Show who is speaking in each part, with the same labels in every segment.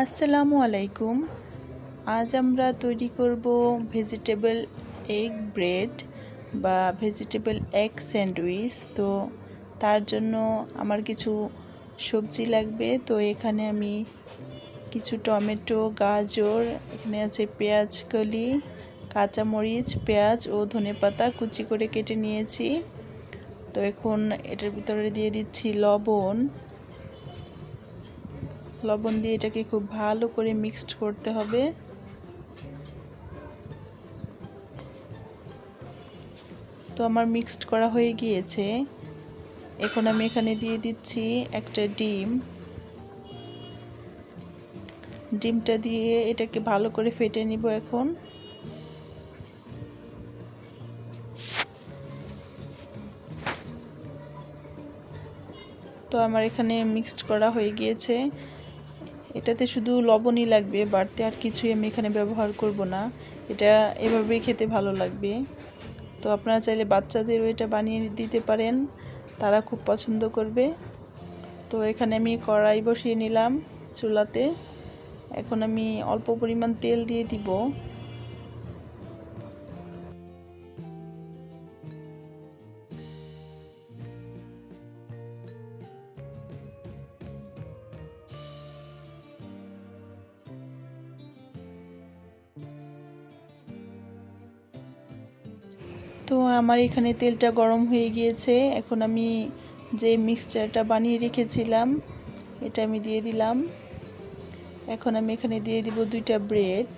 Speaker 1: আসসালামু আলাইকুম। আজ আমরা তৈরি করব ভেজিটেবল এগ ব্রেড বা ভেজিটেবল এগ স্যান্ডউইচ। তো তার জন্য আমার কিছু সবজি লাগবে। তো এখানে আমি কিছু টমেটো, গাজর, এখানে আছে পেঁয়াজ কলি, কাঁচামরিচ, পেঁয়াজ ও ধনেপাতা কুচি করে কেটে নিয়েছি। তো এখন এটার ভিতরে দিয়ে দিচ্ছি লবণ। লবণ দিয়ে এটাকে খুব ভালো করে মিক্সড করতে হবে। তো আমার মিক্সড করা হয়ে গিয়েছে। এখন আমি এখানে দিয়ে দিচ্ছি একটা ডিম। ডিমটা দিয়ে এটাকে ভালো করে ফেটে নিব এখন। তো আমার এখানে মিক্সড করা হয়ে গিয়েছে। এটাতে শুধু লবণই লাগবে, বাড়তে আর কিছুই আমি এখানে ব্যবহার করব না। এটা এভাবেই খেতে ভালো লাগবে। তো আপনারা চাইলে বাচ্চাদেরও এটা বানিয়ে দিতে পারেন, তারা খুব পছন্দ করবে। তো এখানে আমি কড়াই বসিয়ে নিলাম চুলাতে। এখন আমি অল্প পরিমাণ তেল দিয়ে দিব। তো আমার এখানে তেলটা গরম হয়ে গিয়েছে। এখন আমি যে মিক্সচারটা বানিয়ে রেখেছিলাম, এটা আমি দিয়ে দিলাম। এখন আমি এখানে দিয়ে দিব দুইটা ব্রেড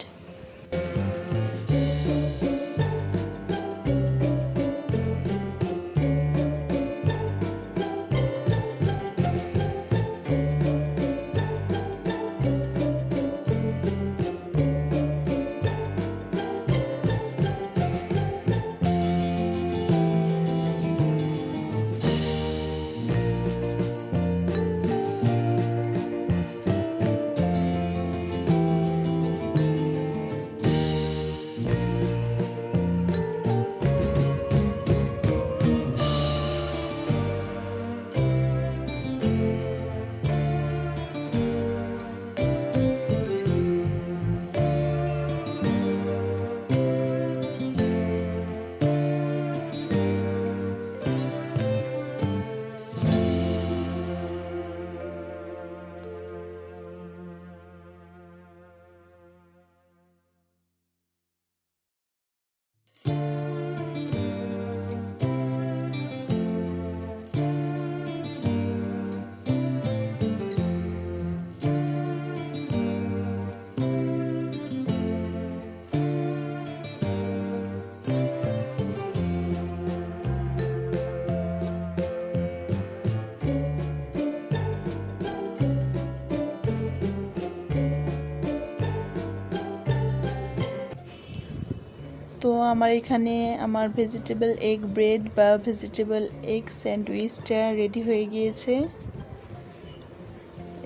Speaker 1: তো আমার এখানে আমার ভেজিটেবল এগ ব্রেড বা ভেজিটেবল এগ স্যান্ডউইচটা রেডি হয়ে গিয়েছে।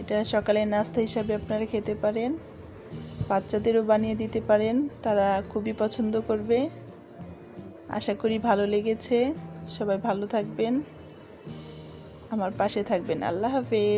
Speaker 1: এটা সকালে নাস্তা হিসাবে আপনারা খেতে পারেন, বাচ্চাদেরও বানিয়ে দিতে পারেন, তারা খুবই পছন্দ করবে। আশা করি ভালো লেগেছে, সবাই ভালো থাকবেন। আমার পাশে থাকবেন, আল্লাহ হাফেজ।